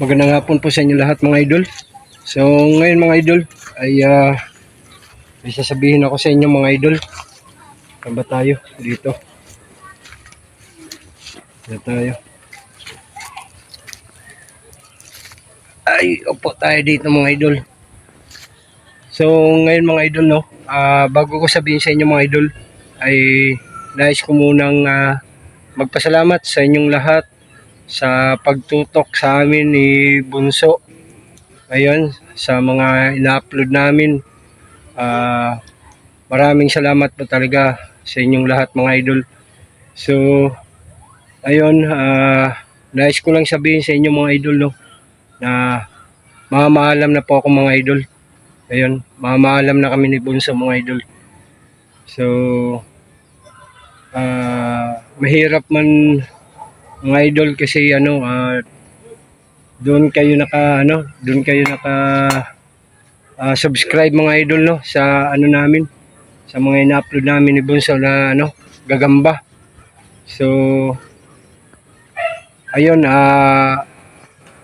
Magandang hapon po sa inyo lahat mga idol. So ngayon mga idol ay ah, may ako sa inyo mga idol. Saan ba tayo? Dito. Dito tayo. Ay, upo tayo dito mga idol. So ngayon mga idol no, ah, bago ko sabihin sa inyo mga idol ay nais ko munang ah, magpasalamat sa inyong lahat sa pagtutok sa amin ni Bunso. Ayun, sa mga ina-upload namin. Ah, maraming salamat po talaga sa inyong lahat mga idol. So, ayun, ah, nais ko lang sabihin sa inyo mga idol no, na mamaalam na po ako mga idol. Ayun, mamaalam na kami ni Bunso mga idol. So, ah, mahirap man mga idol kasi ano ah, doon kayo naka ano doon kayo naka ah, subscribe mga idol no sa ano namin sa mga ina-upload namin ni Bunso na ano gagamba. So ayun ah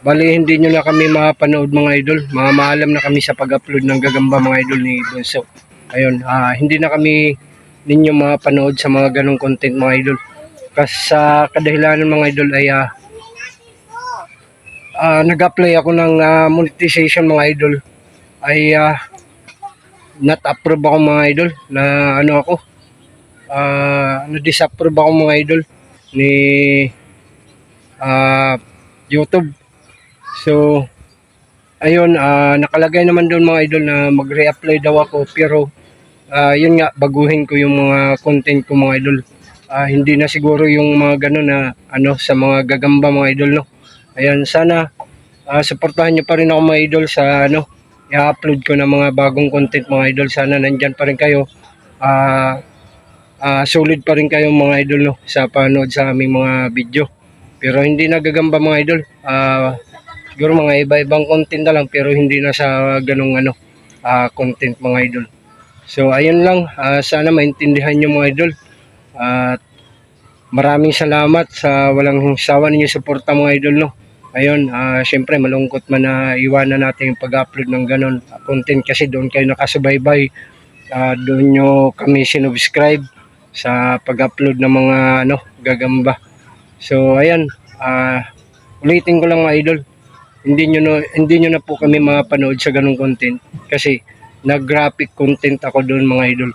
bali hindi nyo na kami mapanood mga idol. Mamaalam na kami sa pag-upload ng gagamba mga idol ni Bunso. Ayun ah hindi na kami ninyo mapanood sa mga ganong content mga idol kasi sa kadahilanan mga idol ay ah, ah, nag-apply ako ng ah, monetization mga idol. Ay ah, not approve ako mga idol na ano ako ah, na-disapprove ako mga idol ni ah, YouTube. So ayun ah, nakalagay naman doon mga idol na mag-reapply daw ako pero ah, yun nga baguhin ko yung mga content ko mga idol Ah, hindi na siguro yung mga gano'n na ano sa mga gagamba mga idol no. Ayan, sana ah, suportahan niyo pa rin ako mga idol sa ano i-upload ko ng mga bagong content mga idol. Sana nandyan pa rin kayo. Ah, ah, solid pa rin kayo mga idol no sa panood sa aming mga video. Pero hindi na gagamba mga idol. Ah, siguro mga iba-ibang content na lang pero hindi na sa ganong ano ah, content mga idol. So ayun lang, Ah, sana maintindihan niyo mga idol. At maraming salamat sa walang sawa ninyo suporta mga idol no. Ayun, ah syempre malungkot man na iwanan natin yung pag-upload ng ganon content kasi doon kayo nakasubaybay. Ah, doon nyo kami sinubscribe sa pag-upload ng mga ano, gagamba. So ayan, ah ulitin ko lang mga idol. Hindi nyo, no, hindi nyo na po kami mapanood sa ganong content kasi nag-graphic content ako doon mga idol.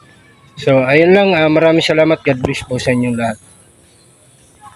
So, ayun lang. ah, maraming salamat. God bless po sa inyong lahat.